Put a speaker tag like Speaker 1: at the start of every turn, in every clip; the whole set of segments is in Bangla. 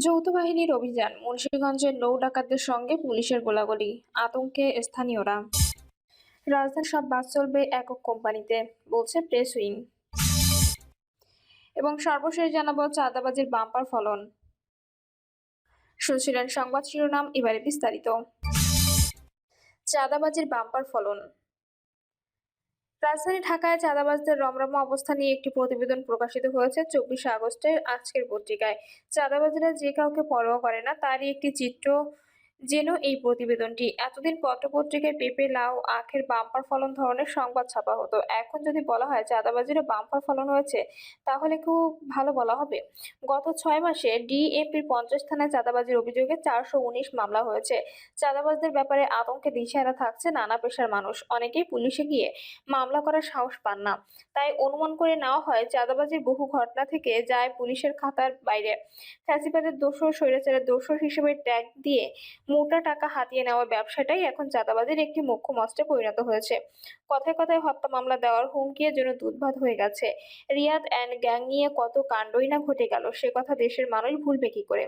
Speaker 1: যৌথ বাহিনীর অভিযান, মুন্সিগঞ্জের নৌ ডাকাতদের সঙ্গে পুলিশের গোলাগুলি, আতঙ্কে স্থানীয়রা। রাজধানীর সব বাস চলবে একক কোম্পানিতে, বলছে প্রেস উইং। এবং সর্বশেষ জানাব চাঁদাবাজির বাম্পার ফলন। শুনছিলেন সংবাদ শিরোনাম, এবারে বিস্তারিত। চাঁদাবাজির বাম্পার ফলন। রাজধানী ঢাকায় চাঁদাবাজদের রমরমা অবস্থা নিয়ে একটি প্রতিবেদন প্রকাশিত হয়েছে চব্বিশে আগস্টের আজকের পত্রিকায়। চাঁদাবাজরা যে কাউকে পরোয়া করে না, তারই একটি চিত্র যেন এই প্রতিবেদনটি। এতদিন পত্রপত্রিকায় পেঁপে, লাউ, আখের বাম্পার ফলন ধরনের সংবাদ ছাপা হতো। এখন যদি বলা হয় চাঁদাবাজিরও বাম্পার ফলন হয়েছে, তাহলে খুব ভালো বলা হবে। গত ছয় মাসে ডিএমপির পঞ্চাশ থানায় চাঁদাবাজির অভিযোগে চারশো উনিশ মামলা হয়েছে। চাঁদাবাজদের ব্যাপারে আতঙ্কে দিশেহারা থাকছে নানা পেশার মানুষ। অনেকেই পুলিশে গিয়ে মামলা করার সাহস পান না। তাই অনুমান করে নেওয়া হয়, চাঁদাবাজির বহু ঘটনা থেকে যায় পুলিশের খাতার বাইরে। ফ্যাসিবাদের দোষর, স্বৈরাচারের দোষর হিসেবে ট্যাগ দিয়ে মোটা টাকা হাতিয়ে নেওয়া ব্যবসাটাই এখন চাঁদাবাজির একটি মুখ্য মস্ত্রে পরিণত হয়েছে। কথায় কথায় হত্যা মামলা দেওয়ার হুমকির জন্য দুধভাত হয়ে গেছে। রিয়াদ অ্যান্ড গ্যাং নিয়ে কত কাণ্ডই না ঘটে গেল, সে কথা দেশের মানুষ ভুলবে কি করে?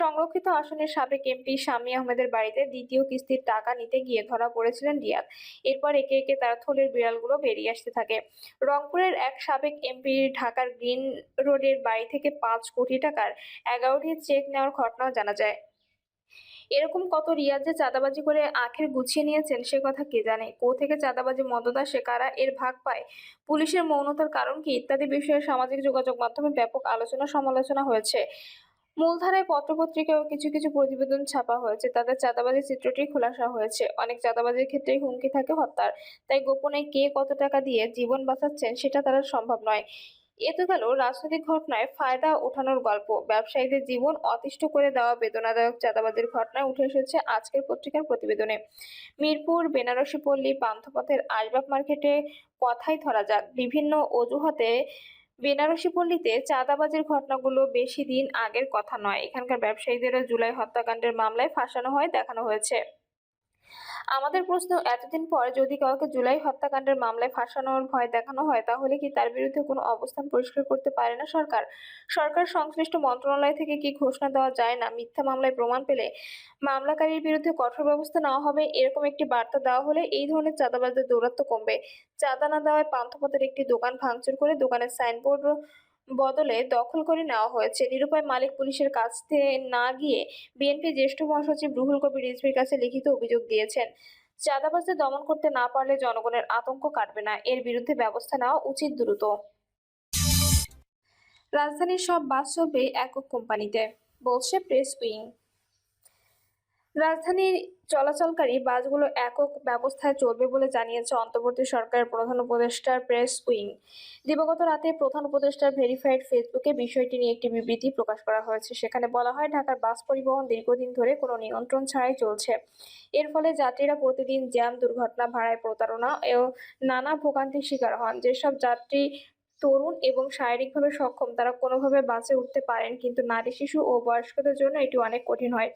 Speaker 1: সংরক্ষিত আসনের সাবেক এমপি শামী আহমেদের বাড়িতে দ্বিতীয় কিস্তির টাকা নিতে গিয়ে ধরা পড়েছিলেন রিয়াদ। এরপর একে একে তার থলের বিড়ালগুলো বেরিয়ে আসতে থাকে। রংপুরের এক সাবেক এমপি ঢাকার গ্রিন রোডের বাড়ি থেকে পাঁচ কোটি টাকার এগারোটি চেক নেওয়ার ঘটনাও জানা যায়। এরকম কত রিয়াজ চাঁদাবাজি করে আখের গুছিয়ে নিয়েছেন, সে কথা কে জানে? কো থেকে চাঁদাবাজি মদত সে কারা? এর ভাগ পায়? পুলিশের মৌনতার কারণ কি? ইত্যাদি বিষয়ে সামাজিক যোগাযোগ মাধ্যমে ব্যাপক আলোচনা সমালোচনা হয়েছে। মূলধারায় পত্রপত্রিকায়ও কিছু কিছু প্রতিবেদন ছাপা হয়েছে। তাদের চাঁদাবাজির চিত্রটি খোলাসা হয়েছে। অনেক চাঁদাবাজির ক্ষেত্রেই হুমকি থাকে হত্যার। তাই গোপনে কে কত টাকা দিয়ে জীবন বাঁচাচ্ছেন সেটা তারা সম্ভব নয়। এ তো গেল রাজনৈতিক ঘটনায় ফায়দা ওঠানোর গল্প। ব্যবসায়ীদের জীবন অতিষ্ঠ করে দেওয়া বেদনাদায়ক চাঁদাবাজির ঘটনায় উঠে এসেছে আজকের পত্রিকার প্রতিবেদনে। মিরপুর, বেনারসি পল্লী, পান্থপথের আসবাব মার্কেটে কথাই ধরা যাক। বিভিন্ন অজুহাতে বেনারসি পল্লীতে চাঁদাবাজির ঘটনাগুলো বেশি দিন আগের কথা নয়। এখানকার ব্যবসায়ীদেরও জুলাই হত্যাকাণ্ডের মামলায় ফাঁসানো হয়, দেখানো হয়েছে। আমাদের প্রশ্ন, এতদিন পর যদি কাউকে জুলাই হত্যাকাণ্ডের মামলায় ফাঁসানোর ভয় দেখানো হয়, তাহলে কি তার বিরুদ্ধে কোনো অবস্থান পরিষ্কার করতে পারে না সরকার? সরকার সংশ্লিষ্ট মন্ত্রণালয় থেকে কি ঘোষণা দেওয়া যায় না মিথ্যা মামলায় প্রমাণ পেলে? মামলাকারীর বিরুদ্ধে কঠোর ব্যবস্থা নেওয়া হবে? এরকম একটি বার্তা দেওয়া হলে এই ধরনের চাঁদাবাজদের দৌরাত্ম কমবে। চাঁদা না দেওয়ায় পান্থপথের একটি দোকান ভাঙচুর করে দোকানের সাইনবোর্ড বদলে দখল করে নেওয়া হয়েছে। নিরুপায় মালিক পুলিশের কাছে না গিয়ে বিএনপি জ্যেষ্ঠ মহাসচিব রুহুল কবির রিজভির কাছে লিখিত অভিযোগ দিয়েছেন। চাঁদাবাজদের দমন করতে না পারলে জনগণের আতঙ্ক কাটবে না। এর বিরুদ্ধে ব্যবস্থা নেওয়া উচিত দ্রুত। রাজধানীর সব বাস চলবে একক কোম্পানিতে, বলছে প্রেস উইং। রাজধানীর চলাচলকারী বাসগুলো একক ব্যবস্থায় চলবে বলে জানিয়েছে অন্তর্বর্তী সরকারের প্রধান উপদেষ্টার প্রেস উইং। দিবাগত রাতে প্রধান উপদেষ্টার ভেরিফাইড ফেসবুকে বিষয়টি নিয়ে একটি বিবৃতি প্রকাশ করা হয়েছে। সেখানে বলা হয়, ঢাকার বাস পরিবহন দীর্ঘদিন ধরে কোনো নিয়ন্ত্রণ ছাড়াই চলছে। এর ফলে যাত্রীরা প্রতিদিন জ্যাম, দুর্ঘটনা, ভাড়ায় প্রতারণা ও নানা ভোগান্তির শিকার হন। যেসব যাত্রী তরুণ এবং শারীরিকভাবে সক্ষম, তারা কোনোভাবে বাসে উঠতে পারেন, কিন্তু নারী, শিশু ও বয়স্কদের জন্য এটি অনেক কঠিন হয়।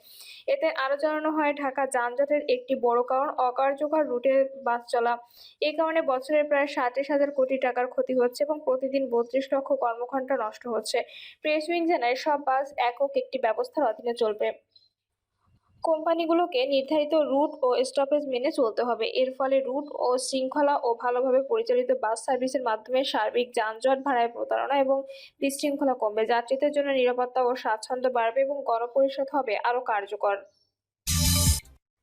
Speaker 1: এতে আরও জানানো হয়, ঢাকা যানজটের একটি বড় কারণ, অকার্যকর রুটে বাস চলা। এই কারণে বছরের প্রায় সাতাশ হাজার কোটি টাকার ক্ষতি হচ্ছে এবং প্রতিদিন বত্রিশ লক্ষ কর্মঘণ্টা নষ্ট হচ্ছে। প্রেস উইং জানায়, সব বাস একক একটি ব্যবস্থার অধীনে চলবে। কোম্পানিগুলোকে নির্ধারিত রুট ও স্টপেজ মেনে চলতে হবে। এর ফলে রুট ও শৃঙ্খলা ও ভালোভাবে পরিচালিত বাস সার্ভিসের মাধ্যমে সার্বিক যানজট, ভাড়ায় প্রতারণা এবং বিশৃঙ্খলা কমবে। যাত্রীদের জন্য নিরাপত্তা ও স্বাচ্ছন্দ্য বাড়বে এবং গণপরিষদ হবে আরও কার্যকর।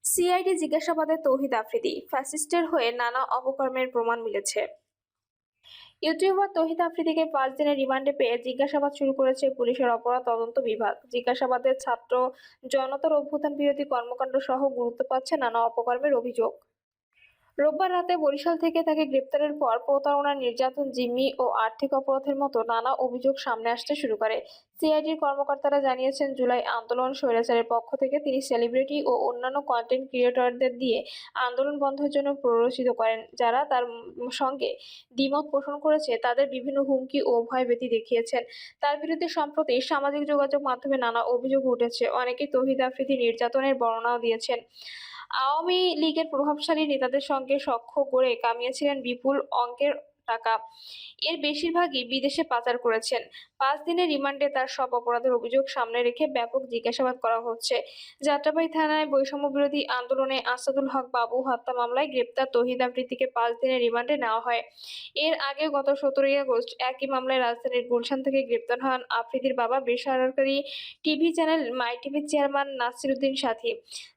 Speaker 1: সিআইডি জিজ্ঞাসাবাদে তৌহিদ আফ্রিদি, ফ্যাসিস্টের হয়ে নানা অপকর্মের প্রমাণ মিলেছে। ইউটিউবার তহিদ আফ্রিদিকে পাঁচ দিনের রিমান্ডে পেয়ে জিজ্ঞাসাবাদ শুরু করেছে পুলিশের অপরাধ তদন্ত বিভাগ। জিজ্ঞাসাবাদের ছাত্র জনতার অভ্যুত্থান বিরোধী কর্মকাণ্ড সহ গুরুত্ব পাচ্ছে নানা অপকর্মের অভিযোগ। রোববার রাতে বরিশাল থেকে তাকে গ্রেপ্তারের পর প্রতারণা নির্যাতন, জিম্মি ও আর্থিক অপরাধের মতো নানা অভিযোগ সামনে আসতে শুরু করে। সিআইডির কর্মকর্তারা জানিয়েছেন, জুলাই আন্দোলন স্বৈরাচারের পক্ষ থেকে তিনি সেলিব্রিটি ও অন্যান্য কন্টেন্ট ক্রিয়েটরদের দিয়ে আন্দোলন বন্ধের জন্য প্ররোচিত করেন, যারা তার সঙ্গে দ্বিমত পোষণ করেছে, তাদের বিভিন্ন হুমকি ও ভয়ভীতি দেখিয়েছেন। তার বিরুদ্ধে সম্প্রতি সামাজিক যোগাযোগ মাধ্যমে নানা অভিযোগ উঠেছে। অনেকেই তহিদ আফ্রিদি নির্যাতনের বর্ণনাও দিয়েছেন। আওয়ামী লীগের প্রভাবশালী নেতাদের সঙ্গে সখ্য গড়ে কামিয়েছিলেন বিপুল অঙ্কের টাকা। এর বেশিরভাগই বিদেশে পাচার করেছেন। পাঁচ দিনের রিমান্ডে তার সব অপরাধের অভিযোগ সামনে রেখে ব্যাপক জিজ্ঞাসাবাদ করা হচ্ছে। যাত্রাবাড়ি থানায় বৈষম্য বিরোধী আন্দোলনে আসাদুল হক বাবু হত্যা মামলায় গ্রেপ্তার তহিদ আফ্রিদিকে পাঁচ দিনের রিমান্ডে নেওয়া হয়। এর আগে গত সতেরোই আগস্ট একই মামলায় রাজধানীর গুলশান থেকে গ্রেপ্তার হন আফ্রিদির বাবা বেসরকারি টিভি চ্যানেল মাই টিভির চেয়ারম্যান নাসিরুদ্দিন সাথী।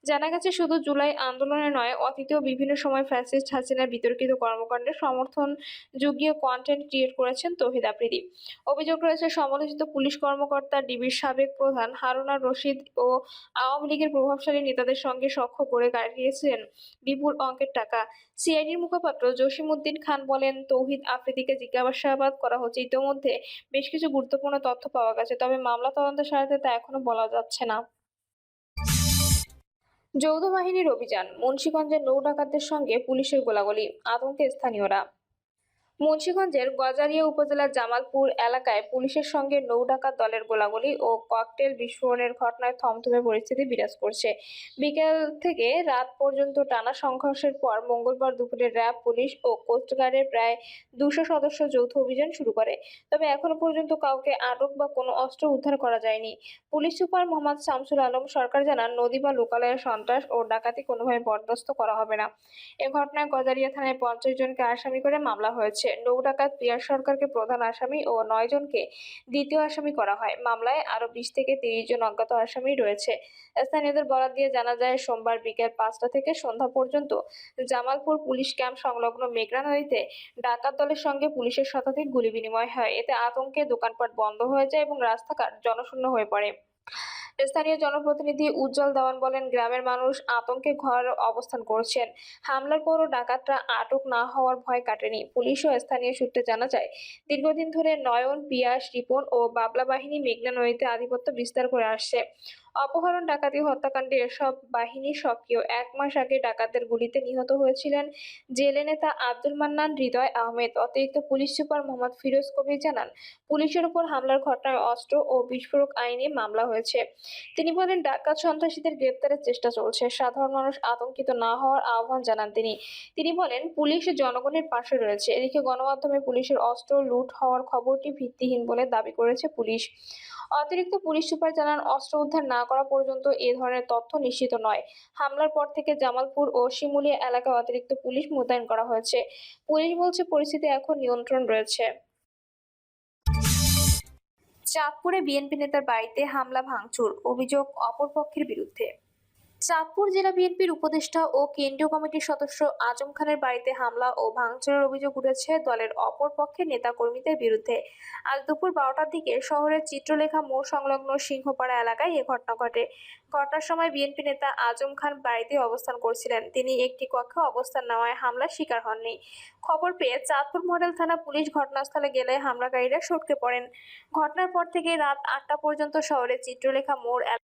Speaker 1: জানা গেছে, শুধু জুলাই আন্দোলনে নয়, অতীতেও বিভিন্ন সময় ফ্যাসিস্ট হাসিনার বিতর্কিত কর্মকাণ্ডের সমর্থন যুগীয় কন্টেন্ট ক্রিয়েট করেছেন তহিদ আফ্রিদি। অভিযোগ রয়েছে, সমালোচিত পুলিশ কর্মকর্তা ডিবির সাবেক প্রধান হারুনার রশিদ ও আওয়ামী লীগের প্রভাবশালী নেতাদের সঙ্গে সখ্য করে কাটিয়েছিলেন বিপুল অঙ্কের টাকা। সিআইডির মুখপাত্র জসিমউদ্দিন খান বলেন, তৌহিদ আফ্রিদিকে জিজ্ঞাসাবাদ করা হচ্ছে। ইতোমধ্যে বেশ কিছু গুরুত্বপূর্ণ তথ্য পাওয়া গেছে, তবে মামলা তদন্তের স্বার্থে তা এখনও বলা যাচ্ছে না। যৌথ বাহিনীর অভিযান, মুন্সীগঞ্জের নৌ ডাকাতদের সঙ্গে পুলিশের গোলাগুলি, আতঙ্কে স্থানীয়রা। মুন্সিগঞ্জের গজারিয়া উপজেলার জামালপুর এলাকায় পুলিশের সঙ্গে নৌ ডাকাত দলের গোলাগুলি ও ককটেল বিস্ফোরণের ঘটনায় থমথমে পরিস্থিতি বিরাজ করছে। বিকেল থেকে রাত পর্যন্ত টানা সংঘর্ষের পর মঙ্গলবার দুপুরে র্যাব, পুলিশ ও কোস্টগার্ডের প্রায় দুশো সদস্য যৌথ অভিযান শুরু করে। তবে এখনও পর্যন্ত কাউকে আটক বা কোনো অস্ত্র উদ্ধার করা যায়নি। পুলিশ সুপার মোহাম্মদ শামসুল আলম সরকার জানান, নদী বা লোকালয়ে সন্ত্রাস ও ডাকাতি কোনোভাবে বরদাস্ত করা হবে না। এ ঘটনায় গজারিয়া থানায় পঞ্চাশ জনকে আসামি করে মামলা হয়েছে। নৌ ডাকাত পিয়ার সরকারকে প্রধান আসামি ও নয় জনকে দ্বিতীয় আসামি করা হয়। মামলায় আরও বিশ থেকে তিরিশ জন অজ্ঞাত আসামি রয়েছে। স্থানীয়দের বরাত দিয়ে জানা যায়, সোমবার বিকেল পাঁচটা থেকে সন্ধ্যা পর্যন্ত জামালপুর পুলিশ ক্যাম্প সংলগ্ন মেঘনা নদীতে ডাকাত দলের সঙ্গে পুলিশের শতাধিক গুলি বিনিময় হয়। এতে আতঙ্কে দোকানপাট বন্ধ হয়ে যায় এবং রাস্তাঘাট জনশূন্য হয়ে পড়ে। স্থানীয় জনপ্রতিনিধি উজ্জ্বল দেওয়ান বলেন, গ্রামের মানুষ আতঙ্কে ঘর অবস্থান করছেন। হামলার পরও ডাকাতরা আটক না হওয়ার ভয় কাটেনি। পুলিশ ও স্থানীয় সূত্রে জানা যায়, দীর্ঘদিন ধরে নয়ন, পিয়াস, রিপন ও বাবলা বাহিনী মেঘনা নদীতে আধিপত্য বিস্তার করে আসছে। অপহরণ, ডাকাতি, হত্যাকাণ্ডে এসব বাহিনী সক্রিয়। এক মাস আগে ডাকাতের গুলিতে নিহত হয়েছিলেন জেলে নেতা আব্দুল মান্নান হৃদয় আহমেদ। অতিরিক্ত পুলিশ সুপার মোহাম্মদ ফিরোজ কবির জানান, পুলিশের উপর হামলার ঘটনায় অস্ত্র ও বিস্ফোরক আইনে মামলা হয়েছে। তিনি বলেন, ডাকাত সন্ত্রাসীদের গ্রেপ্তারের চেষ্টা চলছে। সাধারণ মানুষ আতঙ্কিত না হওয়ার আহ্বান জানান তিনি। তিনি বলেন, পুলিশ জনগণের পাশে রয়েছে। এদিকে গণমাধ্যমে পুলিশের অস্ত্র লুট হওয়ার খবরটি ভিত্তিহীন বলে দাবি করেছে পুলিশ। অতিরিক্ত পুলিশ সুপার জানান, অস্ত্র উদ্ধার না করা পর্যন্ত এ ধরনের তথ্য নিশ্চিত নয়। হামলার পর থেকে জামালপুর ও শিমুলিয়া এলাকায় অতিরিক্ত পুলিশ মোতায়েন করা হয়েছে। পুলিশ বলছে, পরিস্থিতি এখন নিয়ন্ত্রণ রয়েছে। চাঁদপুরে বিএনপি নেতার বাড়িতে হামলা ভাঙচুর অভিযোগ অপরপক্ষের বিরুদ্ধে। চাঁদপুর জেলা বিএনপির উপদেষ্টা ও কেন্দ্রীয় কমিটির সদস্য আজম খানের বাড়িতে হামলা ও ভাঙচুরের অভিযোগ উঠেছে দলের অপর পক্ষের নেতাকর্মীদের বিরুদ্ধে। আজ দুপুর বারোটার দিকে শহরের চিত্রলেখা মোড় সংলগ্ন সিংহপাড়া এলাকায় এ ঘটনা ঘটে। ঘটনার সময় বিএনপি নেতা আজম খান বাড়িতে অবস্থান করছিলেন। তিনি একটি কক্ষে অবস্থান নেওয়ায় হামলার শিকার হননি। খবর পেয়ে চাঁদপুর মডেল থানা পুলিশ ঘটনাস্থলে গেলে হামলাকারীরা সটকে পড়েন। ঘটনার পর থেকে রাত আটটা পর্যন্ত শহরের চিত্রলেখা মোড়